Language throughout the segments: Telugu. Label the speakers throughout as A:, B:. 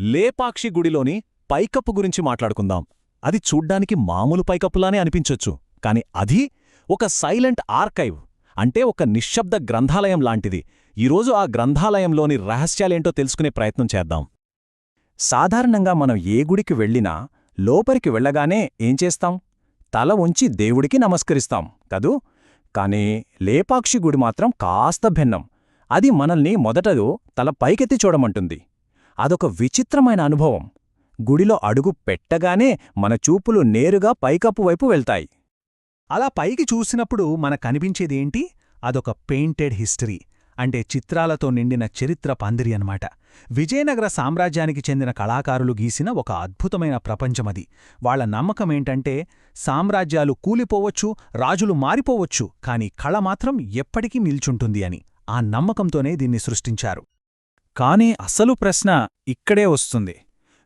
A: లేపాక్షి గుడిలోని పైకప్పు గురించి మాట్లాడుకుందాం. అది చూడ్డానికి మామూలు పైకప్పులానే అనిపించొచ్చు. కాని అది ఒక సైలెంట్ ఆర్కైవ్ అంటే ఒక నిశ్శబ్ద గ్రంథాలయం లాంటిది. ఈరోజు ఆ గ్రంథాలయంలోని రహస్యాలేంటో తెలుసుకునే ప్రయత్నం చేద్దాం. సాధారణంగా మనం ఏ గుడికి వెళ్ళినా లోపలికి వెళ్ళగానే ఏం చేస్తాం? తల ఉంచి దేవుడికి నమస్కరిస్తాం కదూ? కానీ లేపాక్షి గుడి మాత్రం కాస్త భిన్నం. అది మనల్ని మొదటదో తల పైకెత్తి చూడమంటుంది. అదొక విచిత్రమైన అనుభవం. గుడిలో అడుగు పెట్టగానే మన చూపులు నేరుగా పైకప్పు వైపు వెళ్తాయి.
B: అలా పైకి చూసినప్పుడు మన కనిపించేదేంటి అదొక పెయింటెడ్ హిస్టరీ అంటే చిత్రాలతో నిండిన చరిత్ర పందిరి అన్నమాట. విజయనగర సామ్రాజ్యానికి చెందిన కళాకారులు గీసిన ఒక అద్భుతమైన ప్రపంచమది వాళ్ళ నమ్మకమేంటంటే సామ్రాజ్యాలు కూలిపోవచ్చు రాజులు మారిపోవచ్చు కాని కళ మాత్రం ఎప్పటికీ నిల్చుంటుంది అని. ఆ నమ్మకంతోనే దీన్ని సృష్టించారు.
C: కానీ అసలు ప్రశ్న ఇక్కడే వస్తుంది.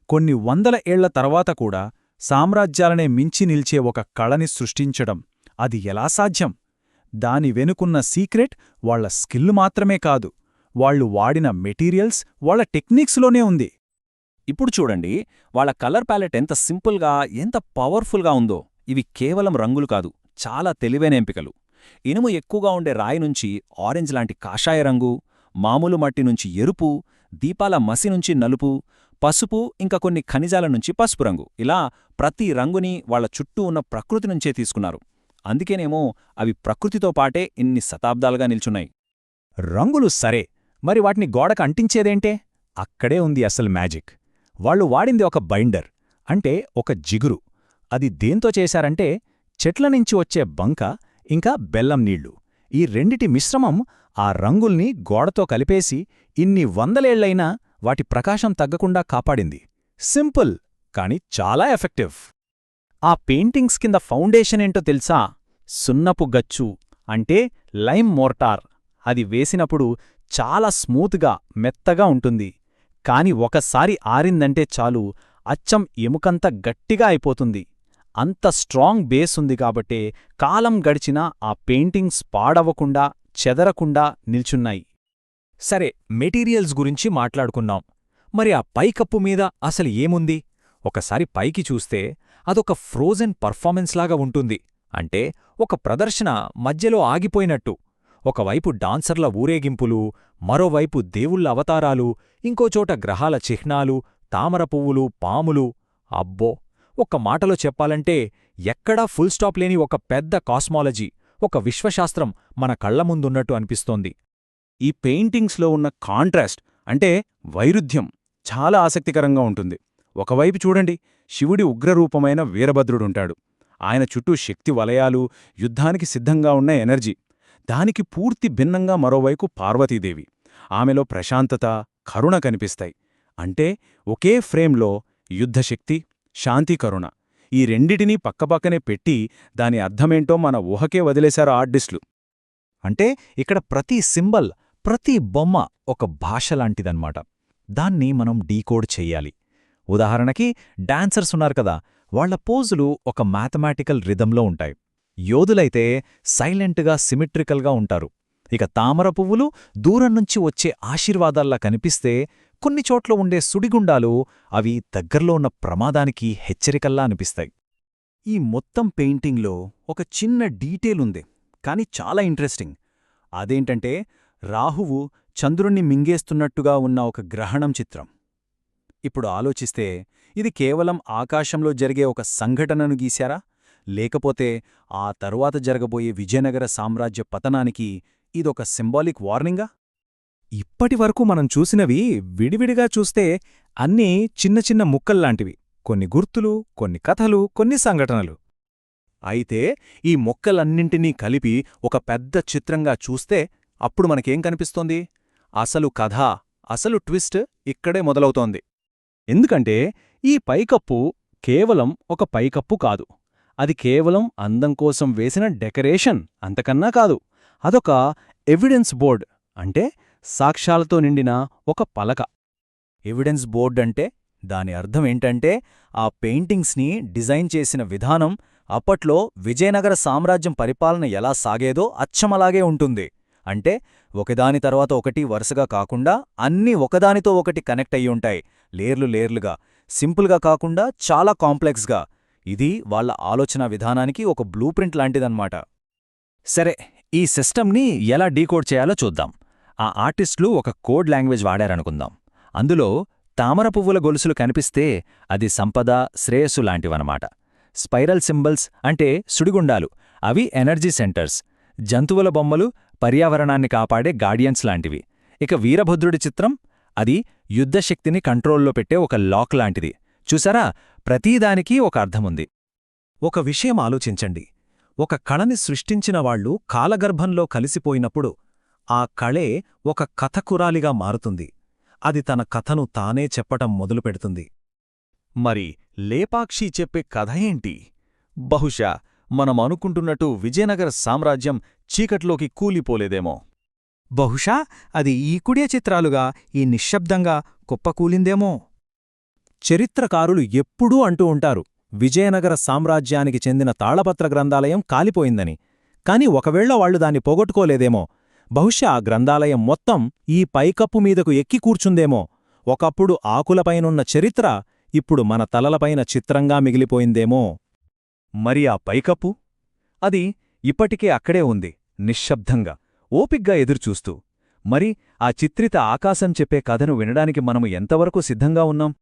C: కొన్ని వందల ఏళ్ళ తర్వాత కూడా సామ్రాజ్యాలనే మించి నిల్చే ఒక కళని సృష్టించడం అది ఎలా సాధ్యం? దాని వెనుకున్న సీక్రెట్ వాళ్ళ స్కిల్ మాత్రమే కాదు వాళ్ళు వాడిన మెటీరియల్స్ వాళ్ళ టెక్నిక్స్లోనే ఉంది.
A: ఇప్పుడు చూడండి వాళ్ళ కలర్ ప్యాలెట్ ఎంత సింపుల్గా ఎంత పవర్ఫుల్గా ఉందో. ఇవి కేవలం రంగులు కాదు చాలా తెలివైన ఎంపికలు. ఇనుము ఎక్కువగా ఉండే రాయి నుంచి ఆరెంజ్ లాంటి కాషాయ రంగు మామూలు మట్టి నుంచి ఎరుపు దీపాల మసి నుంచి నలుపు పసుపు ఇంకా కొన్ని ఖనిజాల నుంచి పసుపు రంగు. ఇలా ప్రతి రంగుని వాళ్ళ చుట్టూ ఉన్న ప్రకృతి నుంచే తీసుకున్నారు. అందుకేనేమో అవి ప్రకృతితో పాటే ఇన్ని శతాబ్దాలుగా నిల్చున్నాయి. రంగులు సరే మరి వాటిని గోడకు అంటించేదేంటే? అక్కడే ఉంది అసలు మ్యాజిక్. వాళ్ళు వాడింది ఒక బైండర్ అంటే ఒక జిగురు. అది దేంతో చేశారంటే చెట్ల నుంచి వచ్చే బంక ఇంకా బెల్లం నీళ్ళు. ఈ రెండిటి మిశ్రమం ఆ రంగుల్ని గోడతో కలిపేసి ఇన్ని వందలేళ్ళైనా వాటి ప్రకాశం తగ్గకుండా కాపాడింది. సింపుల్ కాని చాలా ఎఫెక్టివ్. ఆ పెయింటింగ్స్ కింద ఫౌండేషన్ ఏంటో తెలుసా? సున్నపు గచ్చు అంటే లైమ్ మోర్టార్. అది వేసినప్పుడు చాలా స్మూత్గా మెత్తగా ఉంటుంది. కాని ఒకసారి ఆరిందంటే చాలు అచ్చం ఎముకంత గట్టిగా అయిపోతుంది. అంత స్ట్రాంగ్ బేస్ ఉంది కాబట్టే కాలం గడిచినా ఆ పెయింటింగ్స్ పాడవకుండా చెదరకుండా నిల్చున్నాయి. సరే మెటీరియల్స్ గురించి మాట్లాడుకున్నాం మరి ఆ పైకప్పు మీద అసలు ఏముంది? ఒకసారి పైకి చూస్తే అదొక ఫ్రోజెన్ పర్ఫార్మెన్స్లాగా ఉంటుంది. అంటే ఒక ప్రదర్శన మధ్యలో ఆగిపోయినట్టు. ఒకవైపు డాన్సర్ల ఊరేగింపులు మరోవైపు దేవుళ్ళ అవతారాలు ఇంకోచోట గ్రహాల చిహ్నాలు తామర పువ్వులు పాములు. అబ్బో! ఒక్క మాటలో చెప్పాలంటే ఎక్కడా ఫుల్ స్టాప్ లేని ఒక పెద్ద కాస్మాలజీ. ఒక విశ్వశాస్త్రం మన కళ్ళ ముందున్నట్టు అనిపిస్తోంది.
C: ఈ పెయింటింగ్స్లో ఉన్న కాంట్రాస్ట్ అంటే వైరుధ్యం చాలా ఆసక్తికరంగా ఉంటుంది. ఒకవైపు చూడండి శివుడి ఉగ్రరూపమైన వీరభద్రుడుంటాడు. ఆయన చుట్టూ శక్తి వలయాలు యుద్ధానికి సిద్ధంగా ఉన్న ఎనర్జీ. దానికి పూర్తి భిన్నంగా మరోవైపు పార్వతీదేవి. ఆమెలో ప్రశాంతత కరుణ కనిపిస్తాయి. అంటే ఒకే ఫ్రేమ్లో యుద్ధశక్తి శాంతి కరుణ. ఈ రెండిటినీ పక్కపక్కనే పెట్టి దాని అర్థమేంటో మన ఊహకే వదిలేశారు ఆర్టిస్టులు.
A: అంటే ఇక్కడ ప్రతి సింబల్ ప్రతి బొమ్మ ఒక భాష లాంటిదన్నమాట. దాన్ని మనం డీకోడ్ చెయ్యాలి. ఉదాహరణకి డాన్సర్స్ ఉన్నారు కదా వాళ్ళ పోజులు ఒక మ్యాథమెటికల్ రిథంలో ఉంటాయి. యోధులైతే సైలెంట్గా సిమెట్రికల్గా ఉంటారు. ఇక తామర పువ్వులు దూరం నుంచి వచ్చే ఆశీర్వాదాల్లా కనిపిస్తే కొన్ని చోట్ల ఉండే సుడిగుండాలు అవి దగ్గర్లో ఉన్న ప్రమాదానికి హెచ్చరికల్లా అనిపిస్తాయి. ఈ మొత్తం పెయింటింగ్లో ఒక చిన్న డీటెయిల్ ఉంది కాని చాలా ఇంట్రెస్టింగ్. అదేంటంటే రాహువు చంద్రుణ్ణి మింగేస్తున్నట్టుగా ఉన్న ఒక గ్రహణం చిత్రం. ఇప్పుడు ఆలోచిస్తే ఇది కేవలం ఆకాశంలో జరిగే ఒక సంఘటనను గీశారా? లేకపోతే ఆ తరువాత జరగబోయే విజయనగర సామ్రాజ్య పతనానికి ఇదొక సింబాలిక్ వార్నింగా? ఇప్పటివరకు మనం చూసినవి విడివిడిగా చూస్తే అన్నీ చిన్న చిన్న ముక్కల్లాంటివి. కొన్ని గుర్తులు కొన్ని కథలు కొన్ని సంఘటనలు. అయితే ఈ మొక్కలన్నింటినీ కలిపి ఒక పెద్ద చిత్రంగా చూస్తే అప్పుడు మనకేం కనిపిస్తోంది? అసలు కథ అసలు ట్విస్ట్ ఇక్కడే మొదలవుతోంది. ఎందుకంటే ఈ పైకప్పు కేవలం ఒక పైకప్పు కాదు. అది కేవలం అందం కోసం వేసిన డెకరేషన్ అంతకన్నా కాదు. అదొక ఎవిడెన్స్ బోర్డ్ అంటే సాక్ష్యాలతో నిండిన ఒక పలక. ఎవిడెన్స్ బోర్డ్ అంటే దాని అర్థమేంటంటే ఆ పెయింటింగ్స్ని డిజైన్ చేసిన విధానం అప్పట్లో విజయనగర సామ్రాజ్యం పరిపాలన ఎలా సాగేదో అచ్చమలాగే ఉంటుంది. అంటే ఒకదాని తర్వాత ఒకటి వరుసగా కాకుండా అన్నీ ఒకదానితో ఒకటి కనెక్ట్ అయ్యుంటాయి లేర్లు లేర్లుగా సింపుల్గా కాకుండా చాలా కాంప్లెక్స్గా. ఇది వాళ్ళ ఆలోచన విధానానికి ఒక బ్లూ ప్రింట్ లాంటిదన్నమాట. సరే ఈ సిస్టమ్ని ఎలా డీకోడ్ చేయాలో చూద్దాం. ఆ ఆర్టిస్టులు ఒక కోడ్ లాంగ్వేజ్ వాడారనుకుందాం. అందులో తామర పువ్వుల గొలుసులు కనిపిస్తే అది సంపద శ్రేయస్సు లాంటివన్నమాట. స్పైరల్ సింబల్స్ అంటే సుడిగుండాలు. అవి ఎనర్జీ సెంటర్స్. జంతువుల బొమ్మలు పర్యావరణాన్ని కాపాడే గార్డియన్స్ లాంటివి. ఇక వీరభద్రుడి చిత్రం అది యుద్ధశక్తిని కంట్రోల్లో పెట్టే ఒక లాక్ లాంటిది. చూసారా? ప్రతీదానికి ఒక అర్థముంది.
B: ఒక విషయం ఆలోచించండి. ఒక కళని సృష్టించిన వాళ్ళు కాలగర్భంలో కలిసిపోయినప్పుడు ఆ కళే ఒక కథకురాలిగా మారుతుంది. అది తన కథను తానే చెప్పటం మొదలుపెడుతుంది. మరి లేపాక్షి చెప్పే కథ ఏంటి? బహుశా మనం అనుకుంటున్నట్టు విజయనగర సామ్రాజ్యం చీకట్లోకి కూలిపోలేదేమో.
D: బహుశా అది ఈ కుడే చిత్రాలుగా ఈ నిశ్శబ్దంగా కుప్పకూలిందేమో.
C: చరిత్రకారులు ఎప్పుడూ అంటూ ఉంటారు విజయనగర సామ్రాజ్యానికి చెందిన తాళపత్ర గ్రంథాలయం కాలిపోయిందని. కాని ఒకవేళ వాళ్ళు దాన్ని పోగొట్టుకోలేదేమో బహుశా ఆ గ్రంథాలయం మొత్తం ఈ పైకప్పు మీదకు ఎక్కి కూర్చుందేమో. ఒకప్పుడు ఆకులపైనున్న చరిత్ర ఇప్పుడు మన తలలపైన చిత్రంగా మిగిలిపోయిందేమో.
B: మరి ఆ పైకప్పు? అది ఇప్పటికే అక్కడే ఉంది నిశ్శబ్దంగా ఓపిగ్గా ఎదురుచూస్తూ. మరి ఆ చిత్రిత ఆకాశం చెప్పే కథను వినడానికి మనము ఎంతవరకు సిద్ధంగా ఉన్నాం?